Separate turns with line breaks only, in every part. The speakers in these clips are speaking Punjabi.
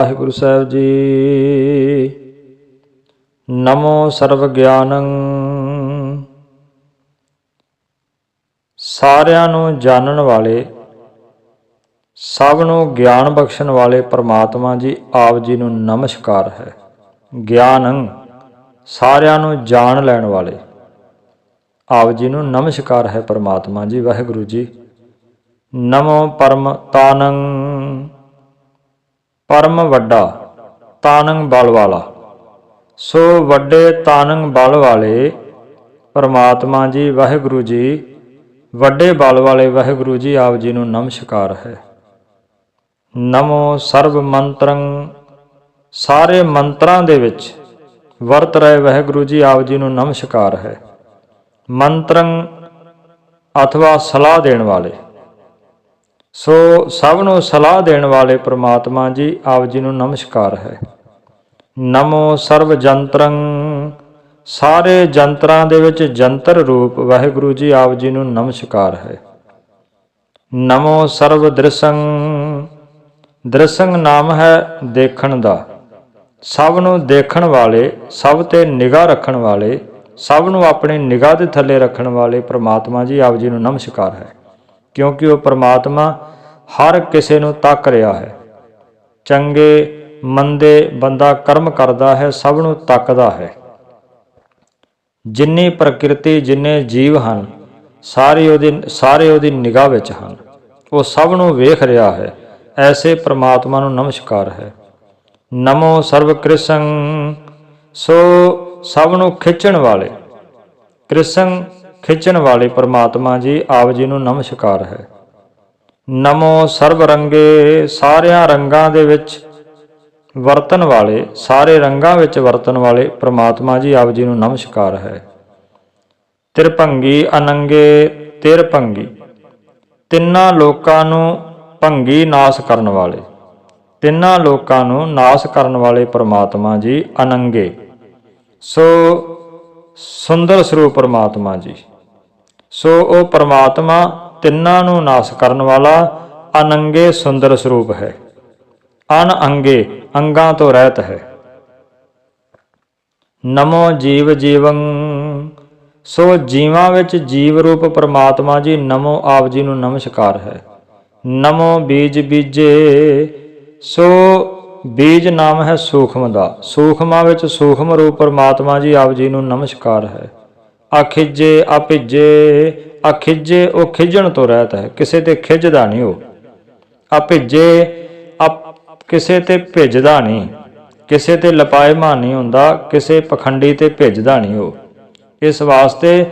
ਵਾਹਿਗੁਰੂ ਸਾਹਿਬ ਜੀ। ਨਮੋ ਸਰਵ ਗਿਆਨੰ ਸਾਰਿਆਂ ਨੂੰ ਜਾਣਨ ਵਾਲੇ, ਸਭ ਨੂੰ ਗਿਆਨ ਬਖਸ਼ਣ ਵਾਲੇ ਪ੍ਰਮਾਤਮਾ ਜੀ, ਆਪ ਜੀ ਨੂੰ ਨਮਸਕਾਰ ਹੈ। ਗਿਆਨੰ ਸਾਰਿਆਂ ਨੂੰ ਜਾਣ ਲੈਣ ਵਾਲੇ, ਆਪ ਜੀ ਨੂੰ ਨਮਸਕਾਰ ਹੈ ਪ੍ਰਮਾਤਮਾ ਜੀ, ਵਾਹਿਗੁਰੂ ਜੀ। ਨਮੋ ਪਰਮ ਤਾਨੰ ਪਰਮ ਵੱਡਾ ਤਾਨੰਗ ਬਲ ਵਾਲਾ। ਸੋ ਵੱਡੇ ਤਾਨੰਗ ਬਲ ਵਾਲੇ ਪਰਮਾਤਮਾ ਜੀ, ਵਾਹਿਗੁਰੂ ਜੀ, ਵੱਡੇ ਬਲ ਵਾਲੇ ਵਾਹਿਗੁਰੂ ਜੀ ਆਪ ਜੀ ਨੂੰ ਨਮਸਕਾਰ ਹੈ। ਨਮੋ ਸਰਬ ਮੰਤਰੰ, ਸਾਰੇ ਮੰਤਰਾਂ ਦੇ ਵਿੱਚ ਵਰਤ ਰਹੇ ਵਾਹਿਗੁਰੂ ਜੀ ਆਪ ਜੀ ਨੂੰ ਨਮਸਕਾਰ ਹੈ। ਮੰਤਰੰ ਅਥਵਾ ਸਲਾਹ ਦੇਣ ਵਾਲੇ ਸੋ ਸਭ ਨੂੰ ਸਲਾਹ ਦੇਣ ਵਾਲੇ ਪ੍ਰਮਾਤਮਾ ਜੀ, ਆਪ ਜੀ ਨੂੰ ਨਮਸਕਾਰ ਹੈ। ਨਮੋ ਸਰਵ ਜੰਤਰੰ ਸਾਰੇ ਜੰਤਰਾਂ ਦੇ ਵਿੱਚ ਜੰਤਰ ਰੂਪ ਵਾਹਿਗੁਰੂ ਜੀ, ਆਪ ਜੀ ਨੂੰ ਨਮਸਕਾਰ ਹੈ। ਨਮੋ ਸਰਵ ਦ੍ਰਿਸੰ ਦ੍ਰਿਸੰ ਨਾਮ ਹੈ ਦੇਖਣ ਦਾ। ਸਭ ਨੂੰ ਦੇਖਣ ਵਾਲੇ, ਸਭ ਤੇ ਨਿਗਾਹ ਰੱਖਣ ਵਾਲੇ, ਸਭ ਨੂੰ ਆਪਣੀ ਨਿਗਾਹ ਦੇ ਥੱਲੇ ਰੱਖਣ ਵਾਲੇ ਪ੍ਰਮਾਤਮਾ ਜੀ, ਆਪ ਜੀ ਨੂੰ ਨਮਸਕਾਰ ਹੈ। ਕਿਉਂਕਿ ਉਹ ਪਰਮਾਤਮਾ ਹਰ ਕਿਸੇ ਨੂੰ ਤੱਕ ਰਿਹਾ ਹੈ। ਚੰਗੇ, ਮੰਦੇ ਬੰਦਾ ਕਰਮ ਕਰਦਾ ਹੈ, ਸਭ ਨੂੰ ਤੱਕਦਾ ਹੈ। ਜਿੰਨੀ ਪ੍ਰਕਿਰਤੀ, ਜਿੰਨੇ ਜੀਵ ਹਨ, ਸਾਰੇ ਉਹਦੀ ਸਾਰੇ ਉਹਦੀ ਨਿਗਾਹ ਵਿੱਚ ਹਨ। ਉਹ ਸਭ ਨੂੰ ਵੇਖ ਰਿਹਾ ਹੈ। ਐਸੇ ਪ੍ਰਮਾਤਮਾ ਨੂੰ ਨਮਸਕਾਰ ਹੈ। ਨਮੋ ਸਰਵ ਕ੍ਰਿਸ਼ਨ ਸੋ ਸਭ ਨੂੰ ਖਿੱਚਣ ਵਾਲੇ। ਕ੍ਰਿਸ਼ਨ ਖਿੱਚਣ ਵਾਲੇ ਪਰਮਾਤਮਾ ਜੀ, ਆਪ ਜੀ ਨੂੰ ਨਮਸਕਾਰ ਹੈ। ਨਮੋ ਸਰਬ ਰੰਗੇ ਸਾਰਿਆਂ ਰੰਗਾਂ ਦੇ ਵਿੱਚ ਵਰਤਨ ਵਾਲੇ, ਸਾਰੇ ਰੰਗਾਂ ਵਿੱਚ ਵਰਤਨ ਵਾਲੇ ਪ੍ਰਮਾਤਮਾ ਜੀ, ਆਪ ਜੀ ਨੂੰ ਨਮਸਕਾਰ ਹੈ। ਤਿਰਭੰਗੀ ਅਨੰਗੇ ਤਿਰਭੰਗੀ, ਤਿੰਨਾਂ ਲੋਕਾਂ ਨੂੰ ਭੰਗੀ ਨਾਸ ਕਰਨ ਵਾਲੇ, ਤਿੰਨਾਂ ਲੋਕਾਂ ਨੂੰ ਨਾਸ ਕਰਨ ਵਾਲੇ ਪ੍ਰਮਾਤਮਾ ਜੀ ਅਨੰਗੇ। ਸੋ ਸੁੰਦਰ ਸਰੂਪ ਪ੍ਰਮਾਤਮਾ ਜੀ। ਸੋ ਉਹ ਪਰਮਾਤਮਾ ਤਿੰਨਾਂ ਨੂੰ ਨਾਸ ਕਰਨ ਵਾਲਾ ਅਨੰਗੇ ਸੁੰਦਰ ਸਰੂਪ ਹੈ। ਅਨ ਅੰਗੇ, ਅੰਗਾਂ ਤੋਂ ਰਹਿਤ ਹੈ। ਨਮੋ ਜੀਵ ਜੀਵੰ। ਸੋ ਜੀਵਾਂ ਵਿੱਚ ਜੀਵ ਰੂਪ ਪਰਮਾਤਮਾ ਜੀ, ਨਮੋ ਆਪ ਜੀ ਨੂੰ ਨਮਸਕਾਰ ਹੈ। ਨਮੋ ਬੀਜ ਬੀਜੇ। ਸੋ ਬੀਜ ਨਾਮ ਹੈ ਸੂਖਮ ਦਾ। ਸੂਖਮਾਂ ਵਿੱਚ ਸੂਖਮ ਰੂਪ ਪਰਮਾਤਮਾ ਜੀ ਆਪ ਜੀ ਨੂੰ ਨਮਸਕਾਰ ਹੈ। ਅਖਿਜੇ ਅਪਿਜੇ ਅਖਿਜੇ ਉਹ ਖਿਜਣ ਤੋਂ ਰਹਿਤ ਹੈ ਕਿਸੇ ਤੇ ਖਿਜਦਾ ਨਹੀਂ ਉਹ। ਅਪਿਜੇ ਅਪ ਕਿਸੇ ਤੇ ਭਿੱਜਦਾ ਨਹੀਂ। ਕਿਸੇ ਤੇ ਲਪਾਇਮਾਨ ਨਹੀਂ ਹੁੰਦਾ, ਕਿਸੇ ਪਖੰਡੀ ਤੇ ਭਿੱਜਦਾ ਨਹੀਂ ਉਹ। ਇਸ ਵਾਸਤੇ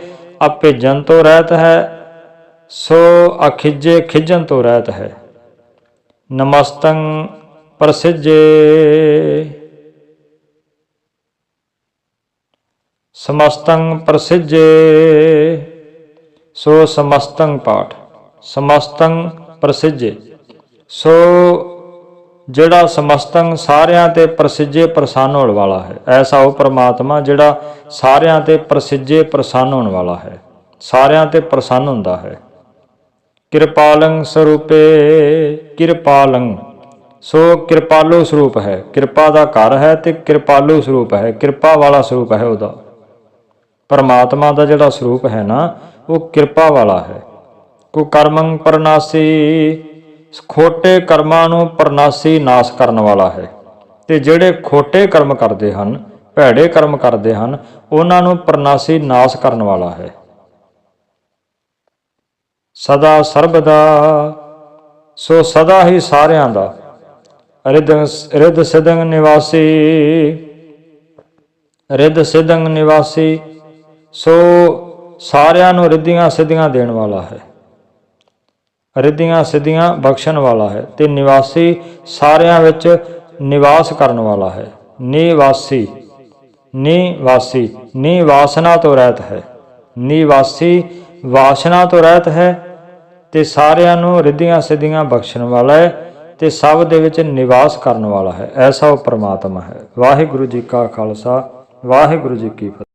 ਅਪਿਜਨ ਤੋਂ ਰਹਿਤ ਹੈ ਸੋ ਅਖਿਜੇ ਖਿਜਣ ਤੋਂ ਰਹਿਤ ਹੈ ਨਮਸਤੰ ਪ੍ਰਸਿਜੇ। ਸਮਸਤੰ ਪ੍ਰਸਿੱਜੇ ਸੋ ਸਮਸਤੰ ਪਾਠ, ਸਮਸਤੰ ਪ੍ਰਸਿੱਜੇ ਸੋ ਜਿਹੜਾ ਸਮਸਤੰ ਸਾਰਿਆਂ ਤੇ ਪ੍ਰਸਿੱਜੇ ਪ੍ਰਸੰਨ ਹੋਣ ਵਾਲਾ ਹੈ, ਐਸਾ ਉਹ ਪ੍ਰਮਾਤਮਾ ਜਿਹੜਾ ਸਾਰਿਆਂ ਤੇ ਪ੍ਰਸਿੱਜੇ ਪ੍ਰਸੰਨ ਹੋਣ ਵਾਲਾ ਹੈ, ਸਾਰਿਆਂ ਤੇ ਪ੍ਰਸੰਨ ਹੁੰਦਾ ਹੈ। ਕਿਰਪਾਲੰ ਸਰੂਪੇ, ਕਿਰਪਾਲੰ। ਸੋ ਕਿਰਪਾਲੂ ਸਰੂਪ ਹੈ, ਕਿਰਪਾ ਦਾ ਘਰ ਹੈ ਤੇ ਕਿਰਪਾਲੂ ਸਰੂਪ ਹੈ, ਕਿਰਪਾ ਵਾਲਾ ਸਰੂਪ ਹੈ ਉਹਦਾ। ਪਰਮਾਤਮਾ ਦਾ ਜਿਹੜਾ ਸਰੂਪ ਹੈ ਨਾ, ਉਹ ਕਿਰਪਾ ਵਾਲਾ ਹੈ। ਕੋ ਕਰਮੰ ਪਰਨਾਸੀ, ਖੋਟੇ ਕਰਮਾਂ ਨੂੰ ਪਰਨਾਸੀ ਨਾਸ ਕਰਨ ਵਾਲਾ ਹੈ। ਤੇ ਜਿਹੜੇ ਖੋਟੇ ਕਰਮ ਕਰਦੇ ਹਨ, ਭੈੜੇ ਕਰਮ ਕਰਦੇ ਹਨ, ਉਹਨਾਂ ਨੂੰ ਪਰਨਾਸੀ ਨਾਸ ਕਰਨ ਵਾਲਾ ਹੈ। ਸਦਾ ਸਰਬਦਾ, ਸੋ ਸਦਾ ਹੀ ਸਾਰਿਆਂ ਦਾ। ਰਿਦ ਰਿਦ ਸਿਦੰਗ ਨਿਵਾਸੀ ਰਿਦ ਸਿਦੰਗ ਨਿਵਾਸੀ ਸੋ ਸਾਰਿਆਂ ਨੂੰ ਰਿੱਧੀਆਂ ਸਿੱਧੀਆਂ ਦੇਣ ਵਾਲਾ ਹੈ। ਰਿੱਧੀਆਂ ਸਿੱਧੀਆਂ ਬਖਸ਼ਣ ਵਾਲਾ ਹੈ ਤੇ ਨਿਵਾਸੀ ਸਾਰਿਆਂ ਵਿੱਚ ਨਿਵਾਸ ਕਰਨ ਵਾਲਾ ਹੈ। ਨਿਵਾਸੀ ਨਿਵਾਸੀ, ਨਿਵਾਸਨਾ ਤੋਂ ਰਹਿਤ ਹੈ। ਨਿਵਾਸੀ ਵਾਸਨਾ ਤੋਂ ਰਹਿਤ ਹੈ ਤੇ ਸਾਰਿਆਂ ਨੂੰ ਰਿੱਧੀਆਂ ਸਿੱਧੀਆਂ ਬਖਸ਼ਣ ਵਾਲਾ ਹੈ ਤੇ ਸਭ ਦੇ ਵਿੱਚ ਨਿਵਾਸ ਕਰਨ ਵਾਲਾ ਹੈ। ਐਸਾ ਉਹ ਪ੍ਰਮਾਤਮਾ ਹੈ। ਵਾਹਿਗੁਰੂ ਜੀ ਕਾ ਖਾਲਸਾ, ਵਾਹਿਗੁਰੂ ਜੀ ਕੀ ਫਤਿਹ।